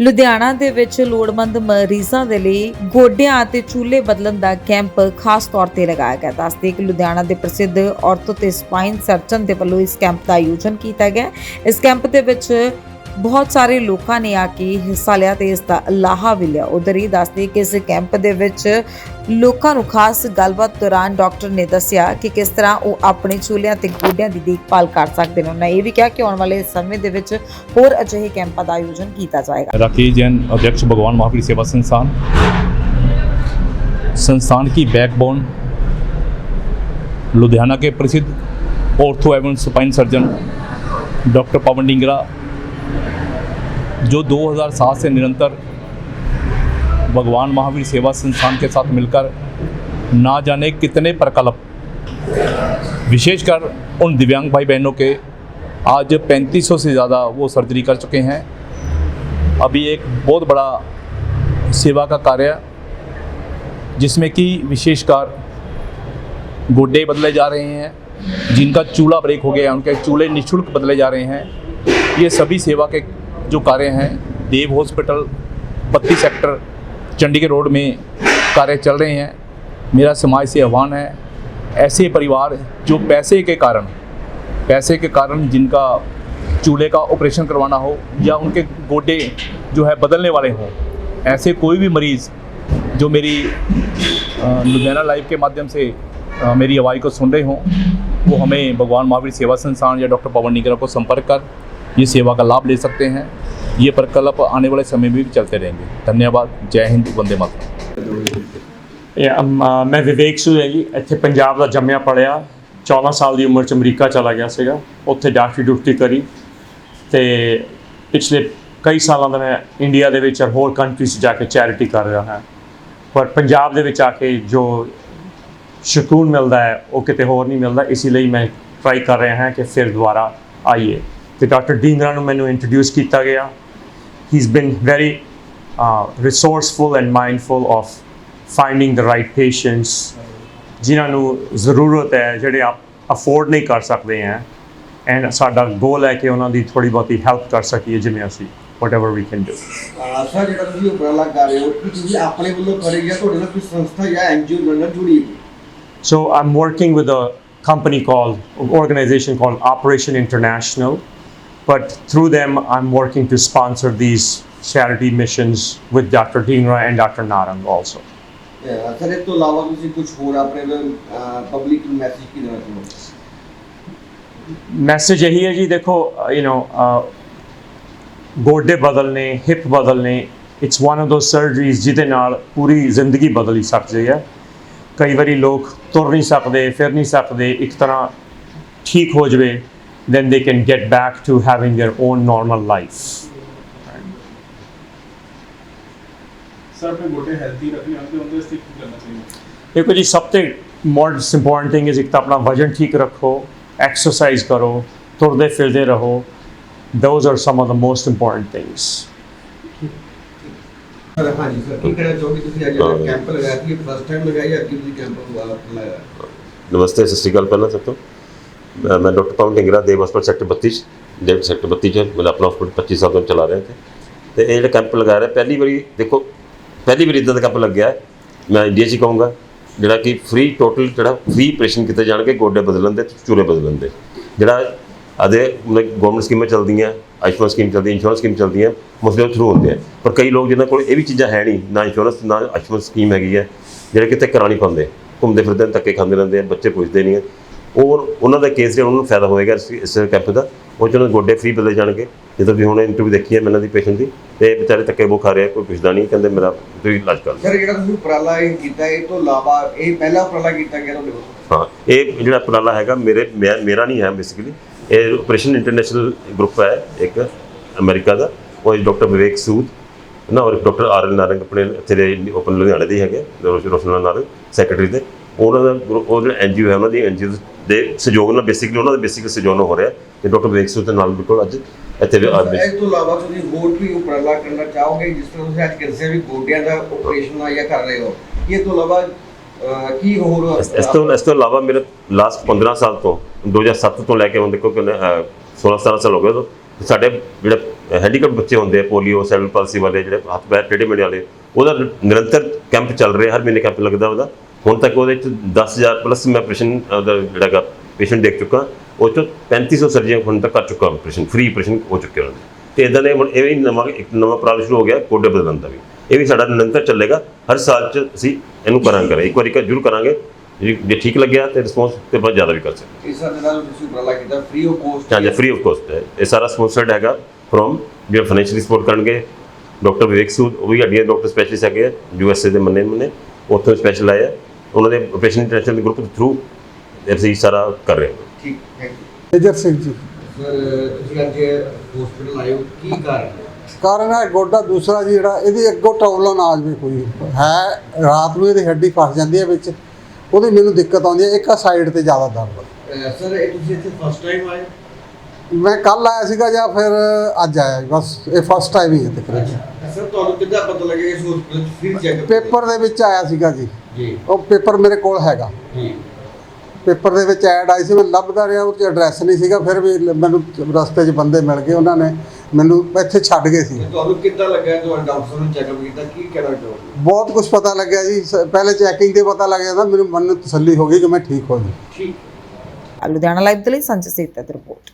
ਲੁਧਿਆਣਾ ਦੇ ਵਿੱਚ ਲੋੜਵੰਦ ਮਰੀਜ਼ਾਂ ਦੇ ਲਈ ਗੋਡਿਆਂ ਅਤੇ ਚੂਲੇ ਬਦਲਣ ਦਾ ਕੈਂਪ ਖਾਸ ਤੌਰ ਤੇ ਲਗਾਇਆ ਗਿਆ। ਦੱਸਦੇ ਕਿ ਲੁਧਿਆਣਾ ਦੇ ਪ੍ਰਸਿੱਧ ਔਰਥੋ ਤੇ ਸਪਾਈਨ ਸਰਜਨ ਦੇ ਵੱਲੋਂ ਇਸ ਕੈਂਪ ਦਾ ਆਯੋਜਨ ਕੀਤਾ ਗਿਆ। ਇਸ ਕੈਂਪ ਦੇ ਵਿੱਚ ਬਹੁਤ ਸਾਰੇ ਲੋਕਾਂ ਨੇ ਆ ਕੇ ਹਿੱਸਾ ਲਿਆ ਤੇ ਇਸ ਦਾ ਲਾਹਾ ਵੀ ਲਿਆ ਉਧਰ ਹੀ ਦੱਸਦੇ ਕਿ ਇਸ ਕੈਂਪ ਦੇ ਵਿੱਚ ਲੋਕਾਂ ਨੂੰ ਖਾਸ ਗੱਲਬਾਤ ਦੌਰਾਨ ਡਾਕਟਰ ਨੇ ਦੱਸਿਆ ਕਿ ਕਿਸ ਤਰ੍ਹਾਂ ਉਹ ਆਪਣੇ ਚੂਲਿਆਂ ਤੇ ਗੋਡਿਆਂ ਦੀ ਦੇਖਭਾਲ ਕਰ ਸਕਦੇ ਨੇ ਉਹਨਾਂ ਇਹ ਵੀ ਕਿਹਾ ਕਿ ਆਉਣ ਵਾਲੇ ਸਮੇਂ ਦੇ ਵਿੱਚ ਹੋਰ ਅਜਿਹੇ ਕੈਂਪਾਂ ਦਾ ਆਯੋਜਨ ਕੀਤਾ ਜਾਏਗਾ राकेश जैन अध्यक्ष भगवान महावीर सेवा संस्थान संस्थान की बैकबोन लुधियाना के प्रसिद्ध ऑर्थो एवं spine surgeon doctor Pawan Dingra जो 2007 से निरंतर भगवान महावीर सेवा संस्थान के साथ मिलकर ना जाने कितने प्रकल्प, विशेषकर उन दिव्यांग भाई बहनों के, आज 3500 से ज़्यादा वो सर्जरी कर चुके हैं। अभी एक बहुत बड़ा सेवा का कार्य, जिसमें कि विशेषकर गोड्डे बदले जा रहे हैं, जिनका चूल्हा ब्रेक हो गया, उनके चूल्हे निःशुल्क बदले जा रहे हैं, ये सभी सेवा के जो कार्य हैं देव हॉस्पिटल पत्ती सेक्टर चंडीगढ़ रोड में कार्य चल रहे हैं। मेरा समाज से आह्वान है ऐसे परिवार जो पैसे के कारण पैसे के कारण जिनका चूल्हे का ऑपरेशन करवाना हो या उनके गोडे जो है बदलने वाले हों ऐसे कोई भी मरीज़ जो मेरी लुधियाना लाइव के माध्यम से अ, मेरी आवाज़ को सुन रहे हों वो हमें भगवान महावीर सेवा संस्थान या डॉक्टर पवन निगरा को संपर्क कर ये सेवा का लाभ ले सकते हैं। ये प्रकल्प आने वाले समय में भी चलते रहेंगे धन्यवाद जय हिंद वंदे मातरम ਇਹ, ਅਮ, ਅ, ਮੈਂ ਵਿਵੇਕ ਸੂ ਹੈ ਜੀ ਇੱਥੇ ਪੰਜਾਬ ਦਾ ਜੰਮਿਆ ਪੜਿਆ 14 ਸਾਲ ਦੀ ਉਮਰ ਚ ਅਮਰੀਕਾ ਚਲਾ ਗਿਆ ਸੀਗਾ ਉੱਥੇ ਡਾਕਟਰੀ ਡਿਊਟੀ ਕਰੀ ਤੇ ਪਿਛਲੇ ਕਈ ਸਾਲਾਂ ਦਾ ਮੈਂ ਇੰਡੀਆ ਦੇ ਵਿੱਚ ਔਰ ਹੋਰ ਕੰਟਰੀਜ਼ 'ਚ ਜਾ ਕੇ ਚੈਰਿਟੀ ਕਰ ਰਿਹਾ ਹਾਂ ਪਰ ਪੰਜਾਬ ਦੇ ਵਿੱਚ ਆ ਕੇ ਜੋ ਸਕੂਨ ਮਿਲਦਾ ਹੈ ਉਹ ਕਿਤੇ ਹੋਰ ਨਹੀਂ ਮਿਲਦਾ ਇਸੇ ਲਈ ਮੈਂ ਟਰਾਈ ਕਰ ਰਿਹਾ ਹਾਂ ਕਿ ਫਿਰ ਦੁਬਾਰਾ ਆਈਏ ਤੇ ਡਾਕਟਰ ਡੀਂਗਰਾ ਨੂੰ ਮੈਨੂੰ ਇੰਟਰੋਡਿਊਸ ਕੀਤਾ ਗਿਆ he's been very uh, resourceful and mindful of finding the right patients ਜਿਨ੍ਹਾਂ ਨੂੰ ਜ਼ਰੂਰਤ ਹੈ ਜਿਹੜੇ ਆਪ ਅਫੋਰਡ ਨਹੀਂ ਕਰ ਸਕਦੇ ਹੈ ਐਂਡ ਸਾਡਾ ਗੋਲ ਹੈ ਕਿ ਉਹਨਾਂ ਦੀ ਥੋੜੀ ਬਹੁਤੀ ਹੈਲਪ ਕਰ ਸਕੀਏ ਜਿਵੇਂ ਅਸੀਂ whatever we can do sir ਜਿਹੜਾ ਤੁਸੀਂ ਉਪਰਾਲਾ ਕਰ ਰਹੇ ਹੋ ਤੁਸੀਂ ਆਪਣੇ ਵੱਲੋਂ ਕਰੇ ਜਾਂ ਤੁਹਾਡੇ ਨਾਲ ਕੋਈ ਸੰਸਥਾ ਜਾਂ ਐਨਜੀਓ ਨਾਲ ਜੁੜੀ ਹੋਈ So I'm working with a company called, organization called Operation International, but through them I'm working to sponsor these charity missions with Dr. Dhingra and Dr. Narang also. Sir ਇਸ ਤੋਂ ਇਲਾਵਾ ਤੁਸੀਂ ਕੁਝ ਹੋਰ ਆਪਣੇ ਪਬਲਿਕ ਨੂੰ ਮੈਸੇਜ ਕੀ ਦੇਣਾ ਚਾਹੁੰਦੇ ਮੈਸੇਜ ਇਹੀ ਹੈ ਜੀ ਦੇਖੋ ਯੂ نو ਗੋਡੇ ਬਦਲਨੇ ਹਿਪ ਬਦਲਨੇ ਇਟਸ ਵਨ ਆਫ ਸਰਜਰੀਜ਼ ਜਿਹਦੇ ਨਾਲ ਪੂਰੀ ਜ਼ਿੰਦਗੀ ਬਦਲ ਸਕਦੀ ਹੈ ਕਈ ਵਾਰੀ ਲੋਕ ਤੁਰ ਨਹੀਂ ਸਕਦੇ ਫਿਰ ਨਹੀਂ ਸਕਦੇ ਇੱਕ ਤਰ੍ਹਾਂ ਠੀਕ ਹੋ ਜਵੇ then they can get back to having their own normal life. Sir ਆਪਣੇ ਗੋਡੇ ਹੈਲਥੀ ਰੱਖਣੇ ਆਉਂਦੇ ਉਹਦੇ ਵਾਸਤੇ ਕੀ ਕਰਨਾ ਚਾਹੀਦਾ ਦੇਖੋ ਜੀ ਸਭ ਤੋਂ ਮੋਸਟ ਇੰਪੋਰਟੈਂਟ ਥਿੰਗ ਇਜ਼ ਇੱਕ ਤਾਂ ਆਪਣਾ ਵਜਨ ਠੀਕ ਰੱਖੋ ਐਕਸਰਸਾਈਜ਼ ਕਰੋ ਤੁਰਦੇ ਫਿਰਦੇ ਰਹੋ those are some of the most important things. Sir ਹਾਂਜੀ ਸਰ ਕੀ ਕਹਿਣਾ ਚਾਹੋਗੇ ਤੁਸੀਂ ਅੱਜ ਜਿਹੜਾ ਕੈਂਪ ਲਗਾਇਆ ਸੀ ਫਸਟ ਟਾਈਮ ਲਗਾਇਆ ਜਾਂ ਅੱਗੇ ਤੁਸੀਂ ਕੈਂਪ ਲਗਾਇਆ ਨਮਸਤੇ ਸਤਿ ਸ਼੍ਰੀ ਅਕਾਲ ਪਹਿਲਾਂ ਸਭ ਤੋਂ ਮੈਂ ਮੈਂ ਡਾਕਟਰ ਪਵਨ ਢਿੰਗਰਾ ਦੇਵ ਹਸਪਤਾਲ ਸੈਕਟਰ 32 'ਚ ਦੇਵ ਸੈਕਟਰ 32 ਚ ਮਤਲਬ ਆਪਣਾ ਹਸਪਤਾਲ 25 ਸਾਲ ਤੋਂ ਚਲਾ ਰਿਹਾ ਇੱਥੇ। ਤੇ ਇਹ ਜਿਹੜਾ ਕੈਂਪ ਲਗਾ ਰਿਹਾ, ਪਹਿਲੀ ਵਾਰੀ ਦੇਖੋ, ਪਹਿਲੀ ਵਾਰੀ ਇਦਾਂ ਦਾ ਕੈਂਪ ਲੱਗਿਆ ਹੈ। ਮੈਂ ਇੰਡੀਆ 'ਚ ਕਹੂੰਗਾ, ਜਿਹੜਾ ਕਿ ਫ੍ਰੀ ਟੋਟਲ ਜਿਹੜਾ ਫ੍ਰੀ ਆਪਰੇਸ਼ਨ ਕੀਤੇ ਜਾਣਗੇ, ਗੋਡੇ ਬਦਲਣ ਦੇ, ਚੂਰੇ ਬਦਲਣ ਦੇ। ਜਿਹੜਾ ਆਦੇ ਗਵਰਨਮੈਂਟ ਸਕੀਮਾਂ ਚੱਲਦੀਆਂ ਆਯੁਸ਼ਮਾਨ ਸਕੀਮ ਚੱਲਦੀ ਇੰਸ਼ੋਰੈਂਸ ਸਕੀਮ ਚੱਲਦੀਆਂ, ਮੁਸਲੇ ਥਰੂ ਹੁੰਦੇ ਆ। ਪਰ ਕਈ ਲੋਕ ਜਿਹਨਾਂ ਕੋਲ ਇਹ ਵੀ ਚੀਜ਼ਾਂ ਹੈ ਨਹੀਂ, ਨਾ ਇੰਸ਼ੋਰੈਂਸ ਨਾ ਆਯੁਸ਼ਮਾਨ ਸਕੀਮ ਹੈਗੀ ਹੈ, ਜਿਹੜੇ ਕਿਤੇ ਕਰਾਣੀ ਪਾਉਂਦੇ ਘੁੰਮਦੇ ਫਿਰਦੇ ਧੱਕੇ ਖਾਂਦੇ ਰਹਿੰਦੇ ਆ, ਬੱਚੇ ਪੁੱਛਦੇ ਨਹੀਂ ਆ। ਉਹ ਉਹਨਾਂ ਦਾ ਕੇਸ ਜਿਹੜਾ ਉਹਨਾਂ ਨੂੰ ਫਾਇਦਾ ਹੋਏਗਾ ਇਸ ਇਸ ਕੈਂਪ ਦਾ ਉਹ 'ਚ ਉਹਨਾਂ ਦੇ ਗੋਡੇ ਫ੍ਰੀ ਬਦਲੇ ਜਾਣਗੇ। ਜਦੋਂ ਵੀ ਹੁਣ ਇੰਟਰਵਿਊ ਦੇਖੀ ਹੈ ਮੈਂ ਇਹਨਾਂ ਦੀ ਪੇਸ਼ੈਂਟ ਦੀ ਤੇ ਵਿਚਾਰੇ ਧੱਕੇ ਬੁਖਾ ਰਿਹਾ ਕੋਈ ਪੁੱਛਦਾ ਨਹੀਂ ਕਹਿੰਦੇ ਮੇਰਾ ਤੁਸੀਂ ਇਲਾਜ ਕਰ ਲਓ। ਸਰ ਜਿਹੜਾ ਤੁਸੀਂ ਉਪਰਾਲਾ ਇਹ ਕੀਤਾ ਇਹ ਤੋਂ ਇਲਾਵਾ ਇਹ ਪਹਿਲਾ ਉਪਰਾਲਾ ਕੀਤਾ ਗਿਆ ਤੁਹਾਡੇ ਵੱਲੋਂ ਹਾਂ ਇਹ ਜਿਹੜਾ ਉਪਰਾਲਾ ਹੈਗਾ ਮੇਰੇ ਮੈਂ- ਮੇਰਾ ਨਹੀਂ ਹੈ ਬੇਸਿਕਲੀ ਇਹ ਆਪਰੇਸ਼ਨ ਇੰਟਰਨੈਸ਼ਨਲ ਗਰੁੱਪ ਹੈ ਇੱਕ ਅਮਰੀਕਾ ਦਾ। ਉਹ ਡਾਕਟਰ ਵਿਵੇਕ ਸੂਦ ਨਾ ਔਰ ਡਾਕਟਰ ਆਰ ਐਲ ਨਾਰੰਗ ਆਪਣੇ ਇੱਥੇ ਦੇ ਓਪਨ ਲੁਧਿਆਣੇ ਦੇ ਹੀ ਹੈਗੇ ਰੋਸ਼ਨ ਨਾਰੰਗ ਸੈਕਟਰੀ ਦੇ। ਉਹਨਾਂ ਦਾ ਗਰੁੱਪ- ਉਹ ਜਿਹੜਾ ਐਨਜੀਓ ਹੈ ਉਹਨਾਂ ਦੀ ਐਨਜੀਓ ਦੇ ਸਹਿਯੋਗ ਨਾਲ ਬੇਸਿਕਲੀ ਉਹਨਾਂ ਦੇ ਬੇਸਿਕ ਸਹਿਯੋਗ ਨਾਲ ਹੋ ਰਿਹਾ ਤੇ ਡਾਕਟਰ ਵਿਵੇਕ ਸੂਦ ਦੇ ਨਾਲ ਬਿਲਕੁਲ ਅੱਜ ਇੱਥੇ ਵੀ ਆ- ਇਸ ਤੋਂ ਇਲਾਵਾ ਤੁਸੀਂ ਹੋਰ ਵੀ ਉਪਰਾਲਾ ਕਰਨਾ ਚਾਹੋਗੇ ਜਿਸ ਤਰ੍ਹਾਂ ਤੁਸੀਂ ਅੱਜ ਕਹਿੰਦੇ ਵੀ ਗੋਡਿਆਂ ਦਾ ਆਪਰੇਸ਼ਨ ਆ ਜਾਂ ਕਰ ਰਹੇ ਹੋ? ਇਹ ਤੋਂ ਇਲਾਵਾ ਅਹ, ਕੀ ਹੋਰ ਇਸ ਇਸ ਤੋਂ ਇਸ ਤੋਂ ਇਲਾਵਾ ਮੇਰੇ ਲਾਸਟ 15 ਸਾਲ ਤੋਂ 2007 ਤੋਂ ਲੈ ਕੇ ਹੁਣ ਦੇਖੋ ਕਿ 16 17 ਸਾਲ ਹੋ ਗਏ ਤੋਂ ਸਾਡੇ ਜਿਹੜੇ ਹੈਂਡੀਕੈਪ ਬੱਚੇ ਹੁੰਦੇ ਆ ਪੋਲੀਓ ਸੈਲਰ ਪਾਲਸੀ ਵਾਲੇ ਜਿਹੜੇ ਹੱਥ ਪੈਰ ਟੇਢੇ ਮੇਢੇ ਵਾਲੇ ਉਹਦਾ ਨਿਰੰਤਰ ਕੈਂਪ ਚੱਲ ਰਿਹਾ ਹਰ ਮਹੀਨੇ ਕੈਂਪ ਲੱਗਦਾ ਉਹਦਾ। ਹੁਣ ਤੱਕ ਉਹਦੇ ਚ 10000 ਪਲੱਸ ਮੈਂ ਆਪਰੇਸ਼ਨ ਉਹਦਾ ਜਿਹੜਾਗਾ ਪੇਸ਼ੈਂਟ ਦੇਖ ਚੁੱਕਾ ਉਹ ਚੋਂ 3500 ਸਰਜਰੀਆਂ ਹੁਣ ਤੱਕ ਕਰ ਚੁੱਕਾ ਆਪਰੇਸ਼ਨ ਫ੍ਰੀ ਆਪਰੇਸ਼ਨ ਹੋ ਚੁੱਕੇ ਉਹਨਾਂ ਦੇ ਤੇ ਇਦਾਂ ਦੇ ਹੁਣ ਇਹ ਵੀ ਨਵਾਂ ਇੱਕ ਨਵਾਂ ਪ੍ਰਾਲ ਸ਼ੁਰੂ ਹੋ ਗਿਆ ਕੋਡੇ ਬਦਲਣ ਦਾ ਵੀ। ਇਹ ਵੀ ਸਾਡਾ ਨਿਰੰਤਰ ਚੱਲੇਗਾ ਹਰ ਸਾਲ ਚ ਅਸੀਂ ਇਹਨੂੰ ਕਰਾਂਗੇ ਇੱਕ ਵਾਰੀ ਕਰ ਜ਼ਰੂਰ ਕਰਾਂਗੇ ਜੇ ਜੇ ਠੀਕ ਲੱਗਿਆ ਤੇ ਰਿਸਪੌਂਸ ਤੇ ਬਹੁਤ ਜ਼ਿਆਦਾ ਵੀ ਕਰ ਸਕਦੇ ਇਸ ਦੇ ਨਾਲ ਤੁਸੀਂ ਉਪਰਾਲਾ ਕੀਤਾ ਫ੍ਰੀ ਆਫ ਕੋਸਟ ਹਾਂ ਜੀ ਫ੍ਰੀ ਆਫ ਕੋਸਟ ਹੈ। ਇਹ ਸਾਰਾ ਸਪਾਂਸਰਡ ਹੈਗਾ ਫਰੋਮ ਜਿਹੜੇ ਫਾਈਨੈਂਸ਼ੀਅਲੀ ਸਪੋਰਟ ਕਰਨਗੇ ਡਾਕਟਰ ਵਿਵੇਕ ਸੂਦ ਉਹ ਵੀ ਹੱਡੀਆਂ ਡਾਕਟਰ ਸਪੈਸ਼ਲਿਸਟ ਹੈਗੇ ਯੂ ਐਸ ਏ ਦੇ ਮੰਨੇ ਮੰਨੇ ਉੱਥੋਂ ਸਪੈਸ਼ਲ ਆਏ ਆ। ਉਹਨਾਂ ਦੇ ਪੇਸ਼ੈਂਟ ਇੰਟਰਨੈਸ਼ਨਲ ਦੇ ਗਰੁੱਪ ਦੇ ਥਰੂ ਅਸੀਂ ਸਾਰਾ ਕਰ ਰਹੇ ਹਾਂ। ਠੀਕ thank you major Singh ji. Sir ਤੁਸੀਂ ਅੱਜ ਹਸਪੀਟਲ ਆਏ ਹੋ ਕੀ ਕਾਰਨ? ਹੈ ਕਾਰਨ ਹੈ ਗੋਡਾ ਦੂਸਰਾ ਜੀ ਜਿਹੜਾ ਇਹਦੀ ਅੱਗੋਂ ਪ੍ਰੋਬਲਮ ਆ ਜਾਵੇ ਕੋਈ ਹੈ ਰਾਤ ਨੂੰ ਇਹਦੀ ਹੱਡੀ ਫਸ ਜਾਂਦੀ ਹੈ ਵਿੱਚ ਉਹਦੀ ਮੈਨੂੰ ਦਿੱਕਤ ਆਉਂਦੀ ਹੈ ਇੱਕ ਆ ਸਾਈਡ ਤੇ ਜ਼ਿਆਦਾ ਦਰਦ ਸਰ ਇਹ ਤੁਸੀਂ ਇੱਥੇ ਫਸਟ ਟਾਈਮ ਆਏ? ਮੈਂ ਕੱਲ ਆਇਆ ਸੀਗਾ ਜਾਂ ਫਿਰ ਅੱਜ ਆਇਆ ਬਸ ਇਹ ਫਸਟ ਟਾਈਮ ਹੀ ਹੈ ਤਕਰੀਬਨ। ਸਰ ਤੁਹਾਨੂੰ ਕਿੱਦਾਂ ਪਤਾ ਲੱਗਿਆ ਇਸ ਹਸਪੀਟਲ ਫ੍ਰੀ ਚੈੱਕਅਪ ਪੇਪਰ ਦੇ ਵਿੱਚ ਆਇਆ ਸੀਗਾ ਜੀ। ਜੀ। ਉਹ ਪੇਪਰ ਮੇਰੇ ਕੋਲ ਹੈਗਾ। ਜੀ। ਪੇਪਰ ਦੇ ਵਿੱਚ ਐਡ ਆਈ ਸੀ ਮੈਂ ਲੱਭਦਾ ਰਿਹਾ ਉਹ 'ਚ ਐਡਰੈਸ ਨਹੀਂ ਸੀਗਾ ਫਿਰ ਵੀ ਮੈਨੂੰ ਰਸਤੇ 'ਚ ਬੰਦੇ ਮਿਲ ਗਏ ਉਹਨਾਂ ਨੇ ਮੈਨੂੰ ਇੱਥੇ ਛੱਡ ਗਏ ਸੀ। ਤੇ ਤੁਹਾਨੂੰ ਕਿੱਦਾਂ ਲੱਗਾ ਤੁਹਾਨੂੰ ਡਾਕਟਰ ਨੇ ਚੈੱਕਅਪ ਕੀਤਾ? ਕੀ ਕਹਿਣਾ ਚਾਹੋਗੇ? ਬਹੁਤ ਕੁਝ ਪਤਾ ਲੱਗਿਆ ਜੀ ਪਹਿਲੇ ਚੈਕਿੰਗ ਤੇ ਪਤਾ ਲੱਗ ਜਾਂਦਾ ਮੈਨੂੰ ਮਨ ਨੂੰ ਤਸੱਲੀ ਹੋ ਗਈ ਕਿ ਮੈਂ ਠੀਕ ਹੋ ਗਿਆ ਠੀਕ ਲੁਧਿਆਣਾ ਲਾਈਵ ਦੇ ਲਈ ਸੰਜੇ ਸੇਤਾ ਦੀ ਰਿਪੋਰਟ।